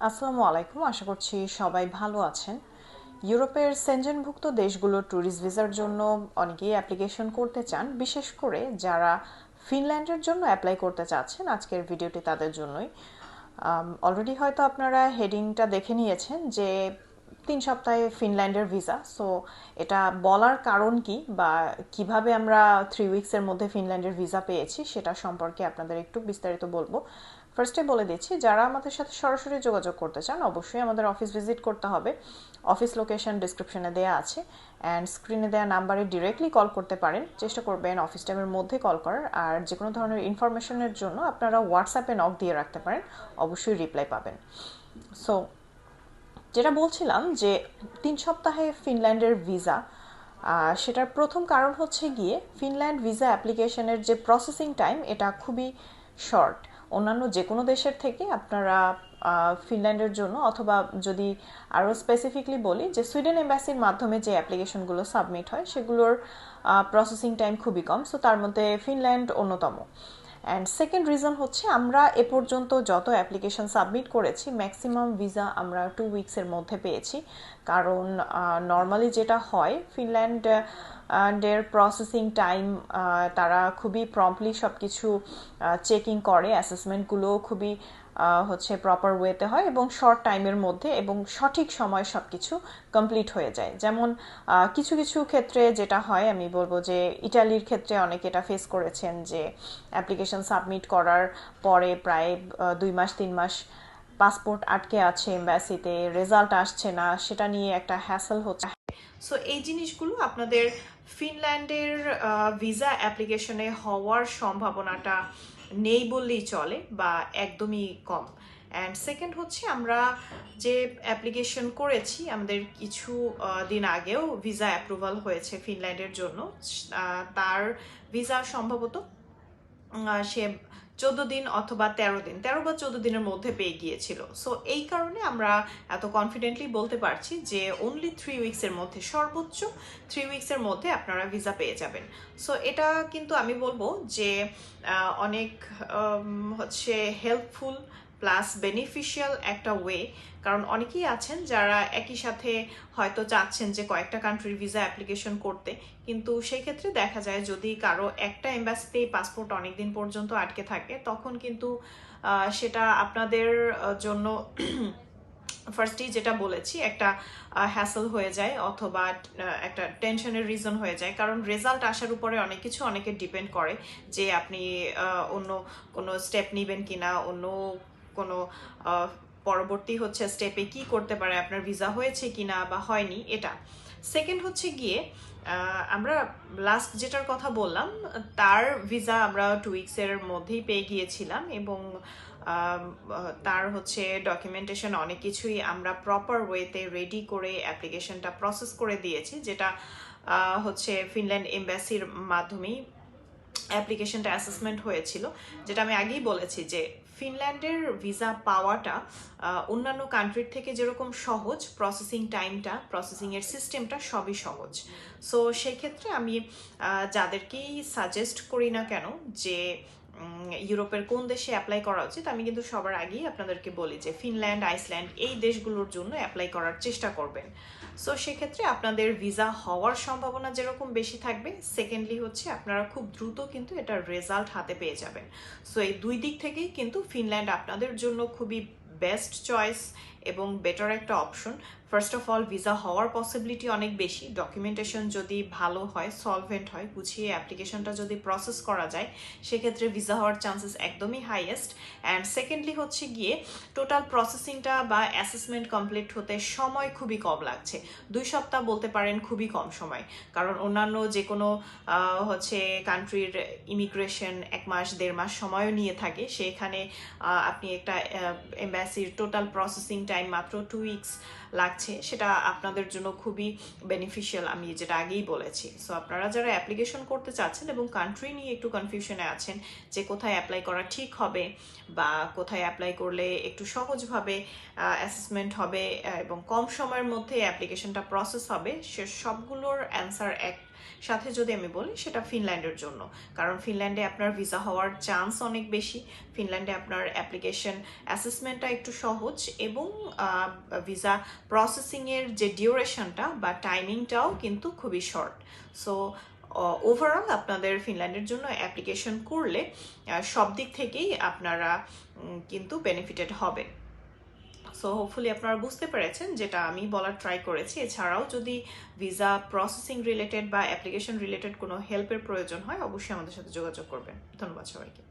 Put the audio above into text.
আসসালামু আলাইকুম, আশা করছি সবাই ভালো আছেন। ইউরোপের সেনজেনভুক্ত দেশগুলোর ট্যুরিস্ট ভিসার জন্য অনেকেই অ্যাপ্লিকেশন করতে চান, বিশেষ করে যারা ফিনল্যান্ডের জন্য অ্যাপ্লাই করতে চাচ্ছেন আজকের ভিডিওটি তাদের জন্যই। অলরেডি হয়তো আপনারা হেডিংটা দেখে নিয়েছেন যে তিন সপ্তাহে ফিনল্যান্ডের ভিসা সো এটা বলার কারণ কি বা কীভাবে আমরা থ্রি উইকসের মধ্যে ফিনল্যান্ডের ভিসা পেয়েছি সেটা সম্পর্কে আপনাদের একটু বিস্তারিত বলব। ফার্স্টে বলে দিচ্ছি, যারা আমাদের সাথে সরাসরি যোগাযোগ করতে চান, অবশ্যই আমাদের অফিস ভিজিট করতে হবে। অফিস লোকেশন ডিসক্রিপশনে দেওয়া আছে অ্যান্ড স্ক্রিনে দেওয়া নাম্বারে ডিরেক্টলি কল করতে পারেন। চেষ্টা করবেন অফিস টাইমের মধ্যে কল করার। আর যে কোনো ধরনের ইনফরমেশনের জন্য আপনারা হোয়াটসঅ্যাপে নক দিয়ে রাখতে পারেন, অবশ্যই রিপ্লাই পাবেন। সো যেটা বলছিলাম যে তিন সপ্তাহে ফিনল্যান্ডের ভিসা সেটার প্রথম কারণ হচ্ছে গিয়ে ফিনল্যান্ড ভিসা অ্যাপ্লিকেশনের যে প্রসেসিং টাইম এটা খুবই শর্ট অন্যান্য যে কোনো দেশের থেকে আপনারা ফিনল্যান্ডের জন্য অথবা যদি আরও স্পেসিফিকলি বলি যে সুইডেন এম্বাসির মাধ্যমে যে অ্যাপ্লিকেশনগুলো সাবমিট হয়, সেগুলোর প্রসেসিং টাইম খুবই কম। সো তার মধ্যে ফিনল্যান্ড অন্যতম। অ্যান্ড সেকেন্ড রিজন হচ্ছে আমরা এ পর্যন্ত যত অ্যাপ্লিকেশন সাবমিট করেছি ম্যাক্সিমাম ভিসা আমরা টু উইকসের মধ্যে পেয়েছি। কারণ নর্মালি যেটা হয় ফিনল্যান্ড ডের প্রসেসিং টাইম তারা খুবই প্রম্পলি সব কিছু চেকিং করে অ্যাসেসমেন্টগুলোও খুবই হচ্ছে প্রপার ওয়েতে হয় এবং শর্ট টাইমের মধ্যে এবং সঠিক সময় সব কিছু কমপ্লিট হয়ে যায়। যেমন কিছু কিছু ক্ষেত্রে যেটা হয়, আমি বলব যে ইটালির ক্ষেত্রে অনেকে এটা ফেস করেছেন যে অ্যাপ্লিকেশন সাবমিট করার পরে প্রায় দুই মাস, তিন মাস পাসপোর্ট আটকে আছে এম্বাসিতে রেজাল্ট আসছে না, সেটা নিয়ে একটা হ্যাসেল হচ্ছে। সো এই জিনিসগুলো আপনাদের ফিনল্যান্ডের ভিসা অ্যাপ্লিকেশনে হওয়ার সম্ভাবনাটা নেই বললেই চলে বা একদমই কম। অ্যান্ড সেকেন্ড হচ্ছে আমরা যে অ্যাপ্লিকেশন করেছি, আমাদের কিছু দিন আগেও ভিসা অ্যাপ্রুভাল হয়েছে ফিনল্যান্ডের জন্য। তার ভিসা সম্ভবত সে চোদ্দ দিন অথবা তেরো দিন, তেরো বা চোদ্দ দিনের মধ্যে পেয়ে গিয়েছিল। সো এই কারণে আমরা এত কনফিডেন্টলি বলতে পারছি যে অনলি থ্রি উইক্সের মধ্যে, সর্বোচ্চ থ্রি উইক্সের মধ্যে আপনারা ভিসা পেয়ে যাবেন। সো এটা কিন্তু আমি বলব যে অনেক হচ্ছে হেল্পফুল প্লাস বেনিফিশিয়াল একটা ওয়ে কারণ অনেকেই আছেন যারা একই সাথে হয়তো চাচ্ছেন যে কয়েকটা কান্ট্রির ভিসা অ্যাপ্লিকেশন করতে, কিন্তু সেই ক্ষেত্রে দেখা যায় যদি কারও একটা এম্বাসিতেই পাসপোর্ট অনেকদিন পর্যন্ত আটকে থাকে, তখন কিন্তু সেটা আপনাদের জন্য ফার্স্টেই যেটা বলেছি, একটা হ্যাসেল হয়ে যায় অথবা একটা টেনশনের রিজন হয়ে যায়। কারণ রেজাল্ট আসার উপরে অনেক কিছু অনেকে ডিপেন্ড করে যে আপনি অন্য কোনো স্টেপ নেবেন কিনা, অন্য কোনো পরবর্তী হচ্ছে স্টেপে কি করতে পারে, আপনার ভিসা হয়েছে কিনা বা হয়নি, এটা। সেকেন্ড হচ্ছে গিয়ে আমরা লাস্ট যেটার কথা বললাম, তার ভিসা আমরা টু উইক্সের মধ্যেই পেয়ে গিয়েছিলাম এবং তার হচ্ছে ডকুমেন্টেশন অনেক কিছুই আমরা প্রপার ওয়েতে রেডি করে অ্যাপ্লিকেশনটা প্রসেস করে দিয়েছি, যেটা হচ্ছে ফিনল্যান্ড এম্বাসির মাধ্যমেই অ্যাপ্লিকেশনটা অ্যাসেসমেন্ট হয়েছিল, যেটা আমি আগেই বলেছি যে ফিনল্যান্ডের ভিসা পাওয়াটা অন্যান্য কান্ট্রির থেকে যেরকম সহজ প্রসেসিং টাইমটা প্রসেসিংয়ের সিস্টেমটা সবই সহজ। সো সেক্ষেত্রে আমি যাদেরকেই সাজেস্ট করি না কেন যে ইউরোপের কোন দেশে অ্যাপ্লাই করা উচিত, আমি কিন্তু সবার আগেই আপনাদেরকে বলি যে ফিনল্যান্ড, আইসল্যান্ড এই দেশগুলোর জন্য অ্যাপ্লাই করার চেষ্টা করবেন। সো সেক্ষেত্রে আপনাদের ভিসা হওয়ার সম্ভাবনা যেরকম বেশি থাকবে সেকেন্ডলি হচ্ছে আপনারা খুব দ্রুত কিন্তু এটার রেজাল্ট হাতে পেয়ে যাবেন। সো এই দুই দিক থেকেই কিন্তু ফিনল্যান্ড আপনাদের জন্য খুবই বেস্ট চয়েস এবং বেটার একটা option first of all visa হওয়ার পসিবিলিটি অনেক বেশি। ডকুমেন্টেশন যদি ভালো হয় সলভেন্ট হয়, গুছিয়ে অ্যাপ্লিকেশনটা যদি প্রসেস করা যায়, সেক্ষেত্রে ভিসা হওয়ার চান্সেস একদমই হাইয়েস্ট অ্যান্ড সেকেন্ডলি হচ্ছে গিয়ে টোটাল প্রসেসিংটা বা অ্যাসেসমেন্ট কমপ্লিট হতে সময় খুবই কম লাগছে। দুই সপ্তাহ বলতে পারেন খুবই কম সময়। কারণ অন্যান্য যে কোনো হচ্ছে কান্ট্রির ইমিগ্রেশন এক মাস, দেড় মাস সময়ও নিয়ে থাকে। সেখানে আপনি একটা এম্বাসির টোটাল প্রসেসিং টাইম মাত্র টু উইকস লাগছে, সেটা আপনাদের জন্য খুবই বেনিফিশিয়াল আমি যেটা আগেই বলেছি। সো আপনারা যারা অ্যাপ্লিকেশন করতে চাচ্ছেন এবং কান্ট্রি নিয়ে একটু কনফিউশনে আছেন যে কোথায় অ্যাপ্লাই করা ঠিক হবে বা কোথায় অ্যাপ্লাই করলে একটু সহজভাবে অ্যাসেসমেন্ট হবে এবং কম সময়ের মধ্যে অ্যাপ্লিকেশনটা প্রসেস হবে, সে সবগুলোর অ্যান্সার এক সাথে যদি আমি বলি, সেটা ফিনল্যান্ডের জন্য। কারণ ফিনল্যান্ডে আপনার ভিসা হওয়ার চান্স অনেক বেশি। ফিনল্যান্ডে আপনার অ্যাপ্লিকেশন অ্যাসেসমেন্টটা একটু সহজ এবং ভিসা প্রসেসিংয়ের যে ডিউরেশনটা বা টাইমিংটাও কিন্তু খুবই শর্ট সো ওভারঅল আপনাদের ফিনল্যান্ডের জন্য অ্যাপ্লিকেশন করলে সব দিক থেকেই আপনারা কিন্তু বেনিফিটেড হবেন। সো হোপফুলি আপনারা বুঝতে পেরেছেন যেটা আমি বলার ট্রাই করেছি। এছাড়াও যদি ভিসা প্রসেসিং রিলেটেড বা অ্যাপ্লিকেশন রিলেটেড কোনো হেল্পের প্রয়োজন হয়, অবশ্যই আমাদের সাথে যোগাযোগ করবেন। ধন্যবাদ সবাইকে।